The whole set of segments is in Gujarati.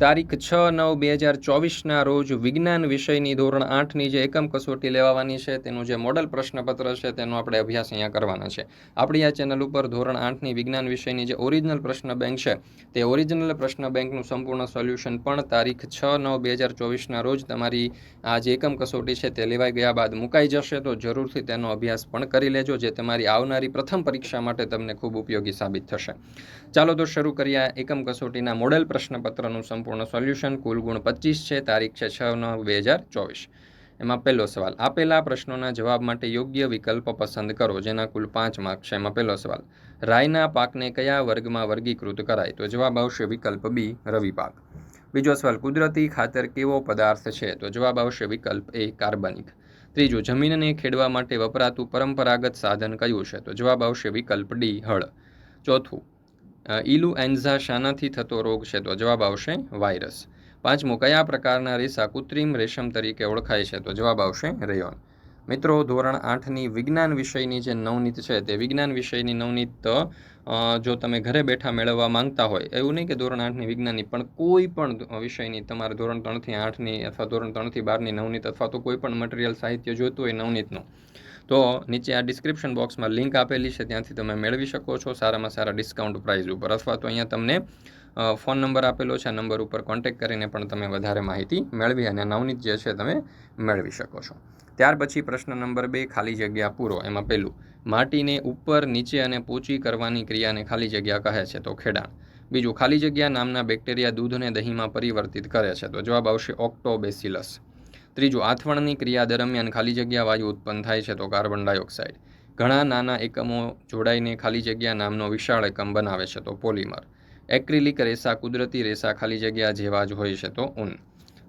તારીખ છ નવ બે હજાર ચોવીસના રોજ વિજ્ઞાન વિષયની ધોરણ આઠની જે એકમ કસોટી લેવાની છે, તેનું જે મોડલ પ્રશ્નપત્ર છે, તેનો આપણે અભ્યાસ અહીંયા કરવાના છે. આપણી આ ચેનલ ઉપર ધોરણ આઠની વિજ્ઞાન વિષયની જે ઓરિજિનલ પ્રશ્ન બેંક છે, તે ઓરિજિનલ પ્રશ્ન બેંકનું સંપૂર્ણ સોલ્યુશન પણ તારીખ છ નવ બે હજાર ચોવીસના રોજ તમારી આ જે એકમ કસોટી છે, તે લેવાઈ ગયા બાદ મુકાઈ જશે, તો જરૂરથી તેનો અભ્યાસ પણ કરી લેજો, જે તમારી આવનારી પ્રથમ પરીક્ષા માટે તમને ખૂબ ઉપયોગી સાબિત થશે. ચાલો તો શરૂ કરીએ એકમ કસોટીના મોડેલ પ્રશ્નપત્રનું સંપૂર્ણ સંપૂર્ણ સોલ્યુશન કુલ ગુણ પચીસ છે, તારીખ છે છ નવ બે હજાર ચોવીસ. એમાં પહેલો સવાલ, આપેલા પ્રશ્નોના જવાબ માટે યોગ્ય વિકલ્પ પસંદ કરો, જેના કુલ પાંચ માર્ક છે. એમાં પહેલો સવાલ, રાયના પાકને કયા વર્ગમાં વર્ગીકૃત કરાય? તો જવાબ આવશે વિકલ્પ બી, રવિ પાક. બીજો સવાલ, કુદરતી ખાતર કેવો પદાર્થ છે? તો જવાબ આવશે વિકલ્પ એ, કાર્બનિક. ત્રીજું, જમીનને ખેડવા માટે વપરાતું પરંપરાગત સાધન કયું છે? તો જવાબ આવશે વિકલ્પ ડી, હળ. ચોથું ઇલુએન્ઝા શાનાથી થતો રોગ છે તો જવાબ આવશે વાયરસ. પાંચમું, કયા પ્રકારના રેસા કૃત્રિમ રેશમ તરીકે ઓળખાય છે તો જવાબ આવશે રેયોન. મિત્રો, ધોરણ આઠની વિજ્ઞાન વિષયની જે નવનીત છે તે વિજ્ઞાન વિષયની નવનીત જો તમે ઘરે બેઠા મેળવવા માંગતા હોય, એવું નહીં કે ધોરણ આઠની વિજ્ઞાનની, પણ કોઈ પણ વિષયની, તમારે ધોરણ ત્રણથી આઠની અથવા ધોરણ ત્રણથી બારની નવનીત અથવા તો કોઈ પણ મટીરિયલ સાહિત્ય જોઈતું હોય નવનીતનું તો નીચે આ ડિસ્ક્રિપ્શન બોક્સમાં લિંક આપેલી છે, ત્યાંથી તમે મેળવી શકો છો સારામાં સારા ડિસ્કાઉન્ટ પ્રાઇઝ ઉપર. અથવા તો અહીંયા તમને ફોન નંબર આપેલો છે, આ નંબર ઉપર કોન્ટેક કરીને પણ તમે વધારે માહિતી મેળવી અને નવનીત જે છે તમે મેળવી શકો છો. ત્યાર પછી પ્રશ્ન નંબર બે, ખાલી જગ્યા પૂરો. એમાં પહેલું, માટીને ઉપર, નીચે અને પોચી કરવાની ક્રિયાને ખાલી જગ્યા કહે છે, તો ખેડાણ. બીજું, ખાલી જગ્યા નામના બેક્ટેરિયા દૂધને દહીંમાં પરિવર્તિત કરે છે, તો જવાબ આવશે ઓક્ટોબેસિલસ. ત્રીજું, આથવણની ક્રિયા દરમિયાન ખાલી જગ્યા વાયુ ઉત્પન્ન થાય છે તો કાર્બન ડાયોક્સાઇડ. ઘણા નાના એકમો જોડાઈને ખાલી જગ્યા નામનો વિશાળ એકમ બનાવે છે તો પોલિમર. એક્રિલિક રેસા કુદરતી રેસા ખાલી જગ્યા જેવા જ હોય છે તો ઊન.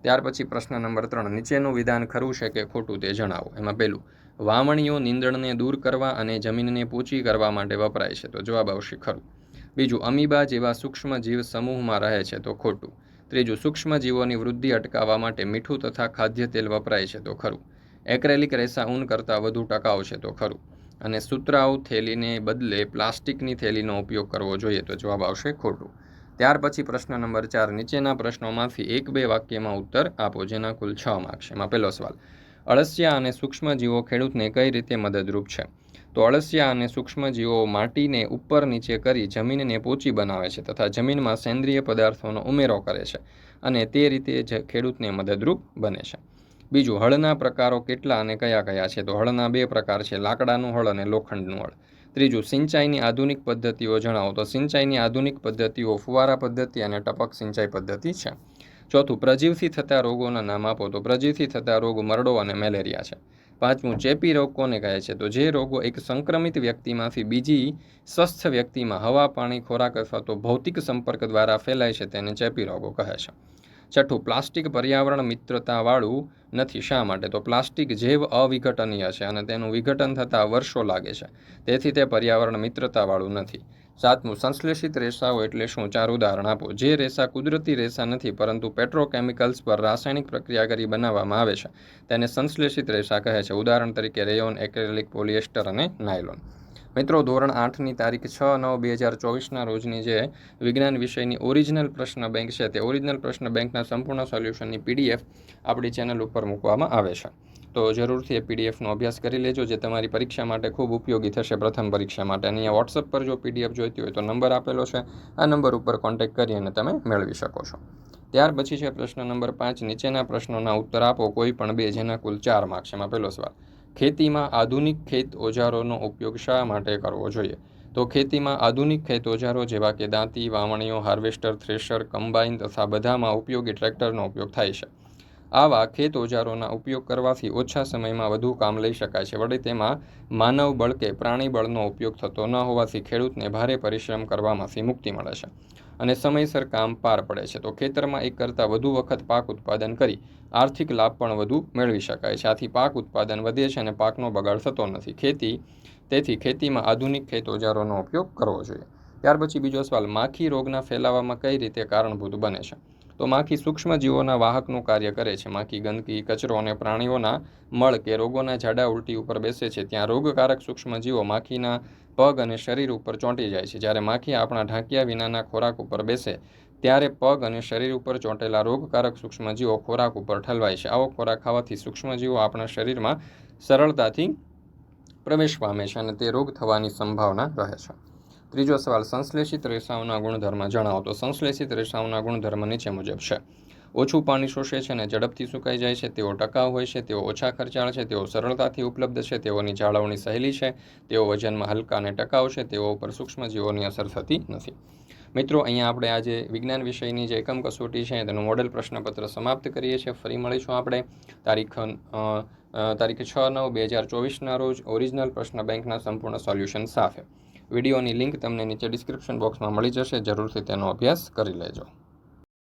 ત્યાર પછી પ્રશ્ન નંબર ત્રણ, નીચેનું વિધાન ખરું છે કે ખોટું તે જણાવો. એમાં પહેલું વાવણીઓ નીંદણને દૂર કરવા અને જમીનને પૂંચી કરવા માટે વપરાય છે તો જવાબ આવશે ખરું. બીજું, અમીબા જેવા સૂક્ષ્મ જીવ સમૂહમાં રહે છે તો ખોટું. ત્રીજું, સૂક્ષ્મજીવોની વૃદ્ધિ અટકાવવા માટે મીઠું તથા ખાદ્ય તેલ વપરાય છે તો ખરું. એક્રેલિક રેસા ઊન કરતાં વધુ ટકાઉ છે તો ખરું. અને સુતરાઉ થેલીને બદલે પ્લાસ્ટિકની થેલીનો ઉપયોગ કરવો જોઈએ તો જવાબ આવશે ખોટું. ત્યાર પછી પ્રશ્ન નંબર ચાર, નીચેના પ્રશ્નોમાંથી એક બે વાક્યમાં ઉત્તર આપો, જેના કુલ છ માર્ક્સ એમાં પહેલો સવાલ અળસિયા અને સૂક્ષ્મજીવો ખેડૂતને કઈ રીતે મદદરૂપ છે? તો અળસિયા અને સૂક્ષ્મજીવો માટીને ઉપર નીચે કરી જમીનને પોચી બનાવે છે તથા જમીનમાં સેન્દ્રિય પદાર્થોનો ઉમેરો કરે છે અને તે રીતે જ ખેડૂતને મદદરૂપ બને છે. બીજું, હળના પ્રકારો કેટલા અને કયા કયા છે? તો હળના બે પ્રકાર છે, લાકડાનું હળ અને લોખંડનું હળ. ત્રીજું, સિંચાઈની આધુનિક પદ્ધતિઓ જણાવો. તો સિંચાઈની આધુનિક પદ્ધતિઓ ફુવારા પદ્ધતિ અને ટપક સિંચાઈ પદ્ધતિ છે. ચોથું, પ્રજીવથી થતા રોગોના નામ આપો તો પ્રજીવથી થતા રોગ મરડો અને મેલેરિયા છે. પાંચમું, ચેપી રોગ કોને કહે છે તો જે રોગો એક સંક્રમિત વ્યક્તિમાંથી બીજી સ્વસ્થ વ્યક્તિમાં હવા, પાણી, ખોરાક અથવા તો ભૌતિક સંપર્ક દ્વારા ફેલાય છે તેને ચેપી રોગો કહે છે. છઠ્ઠું પ્લાસ્ટિક પર્યાવરણ મિત્રતાવાળું નથી. શા માટે? તો પ્લાસ્ટિક જૈવ અવિઘટનીય છે અને તેનું વિઘટન થતાં વર્ષો લાગે છે. તેથી તે પર્યાવરણ મિત્રતાવાળું નથી. સાતમું, સંશ્લેષિત રેસાઓ એટલે શું? ચાર ઉદાહરણ આપો. જે રેસા કુદરતી રેસા નથી, પરંતુ પેટ્રોકેમિકલ્સ પર રાસાયણિક પ્રક્રિયા કરી બનાવવામાં આવે છે. તેને સંશ્લેષિત રેસા કહે છે. ઉદાહરણ તરીકે રેયોન, એક્રેલિક, પોલિએસ્ટર અને નાયલોન. મિત્રો, ધોરણ આઠની તારીખ છ નવ બે હજાર ચોવીસના રોજની જે વિજ્ઞાન વિષયની ઓરિજિનલ પ્રશ્ન બેંક છે, તે ઓરિજિનલ પ્રશ્ન બેંકના સંપૂર્ણ સોલ્યુશનની પીડીએફ આપણી ચેનલ ઉપર મૂકવામાં આવે છે. તો જરૂરથી એ પીડીએફનો અભ્યાસ કરી લેજો, જે તમારી પરીક્ષા માટે ખૂબ ઉપયોગી થશે. પ્રથમ પરીક્ષા માટે અહીંયા વોટ્સઅપ પર જો પીડીએફ જોઈતી હોય તો નંબર આપેલો છે. આ નંબર ઉપર કોન્ટેક્ટ કરી અને તમે મેળવી શકો છો. ત્યાર પછી છે પ્રશ્ન નંબર પાંચ. નીચેના પ્રશ્નોના ઉત્તર આપો. કોઈ પણ બે, જેના કુલ ચાર માર્ક્સ એમાં પહેલો સવાલ ખેતીમાં આધુનિક ખેત ઓજારોનો ઉપયોગ શા માટે કરવો જોઈએ? તો ખેતીમાં આધુનિક ખેત ઓજારો જેવા કે દાંતી, વાવણીઓ, હાર્વેસ્ટર, થ્રેશર કમ્બાઈન તથા બધામાં ઉપયોગી ટ્રેક્ટરનો ઉપયોગ થાય છે. આવા ખેત ઓજારોના ઉપયોગ કરવાથી ઓછા સમયમાં વધુ કામ લઈ શકાય છે. વળી તેમાં માનવ બળ કે પ્રાણી બળનો ઉપયોગ થતો ન હોવાથી ખેડૂતને ભારે પરિશ્રમ કરવામાંથી મુક્તિ મળે છે અને સમયસર કામ પાર પડે છે. તો ખેતરમાં એક કરતાં વધુ વખત પાક ઉત્પાદન કરી આર્થિક લાભ પણ વધુ મેળવી શકાય છે. આથી પાક ઉત્પાદન વધે છે અને પાકનો બગાડ થતો નથી. ખેતી, તેથી ખેતીમાં આધુનિક ખેત ઓજારોનો ઉપયોગ કરવો જોઈએ. ત્યાર પછી બીજો સવાલ, માખી રોગના ફેલાવામાં કઈ રીતે કારણભૂત બને છે? તો માખી સૂક્ષ્મજીવોના વાહકનું કાર્ય કરે છે. માખી ગંદકી, કચરો અને પ્રાણીઓના મળ કે રોગોના ઝાડા ઉલટી ઉપર બેસે છે. ત્યાં રોગકારક સૂક્ષ્મજીવો માખીના પગ અને શરીર ઉપર ચોંટી જાય છે. જ્યારે માખી આપણા ઢાંક્યા વિનાના ખોરાક ઉપર બેસે, ત્યારે પગ અને શરીર ઉપર ચોંટેલા રોગકારક સૂક્ષ્મજીવો ખોરાક ઉપર ઠલવાય છે. આવો ખોરાક ખાવાથી સૂક્ષ્મજીવો આપણા શરીરમાં સરળતાથી પ્રવેશ પામે છે અને તે રોગ થવાની સંભાવના રહે છે. ત્રીજો સવાલ, સંશ્લેષિત રેસાઓના ગુણધર્મ જણાવો. તો સંશ્લેષિત રેસાઓના ગુણધર્મ નીચે મુજબ છે. ઓછું પાણી શોષે છે અને ઝડપથી સુકાઈ જાય છે. તેઓ ટકાઉ હોય છે. તેઓ ઓછા ખર્ચાળ છે. તેઓ સરળતાથી ઉપલબ્ધ છે. તેઓની જાળવણી સહેલી છે. તેઓ વજનમાં હલકા અને ટકાઉ છે. તેઓ ઉપર સૂક્ષ્મજીવોની અસર થતી નથી. મિત્રો, અહીંયા આપણે આજે વિજ્ઞાન વિષયની જે એકમ કસોટી છે, તેનું મોડેલ પ્રશ્નપત્ર સમાપ્ત કરીએ છીએ. ફરી મળીશું આપણે તારીખ તારીખ છ નવ બે હજાર ચોવીસના રોજ ઓરિજિનલ પ્રશ્ન બેંકના સંપૂર્ણ સોલ્યુશન સાથે. વિડીયોની લિંક તમને નીચે ડિસ્ક્રિપ્શન બોક્સમાં મળી જશે. જરૂરથી તેનો અભ્યાસ કરી લેજો.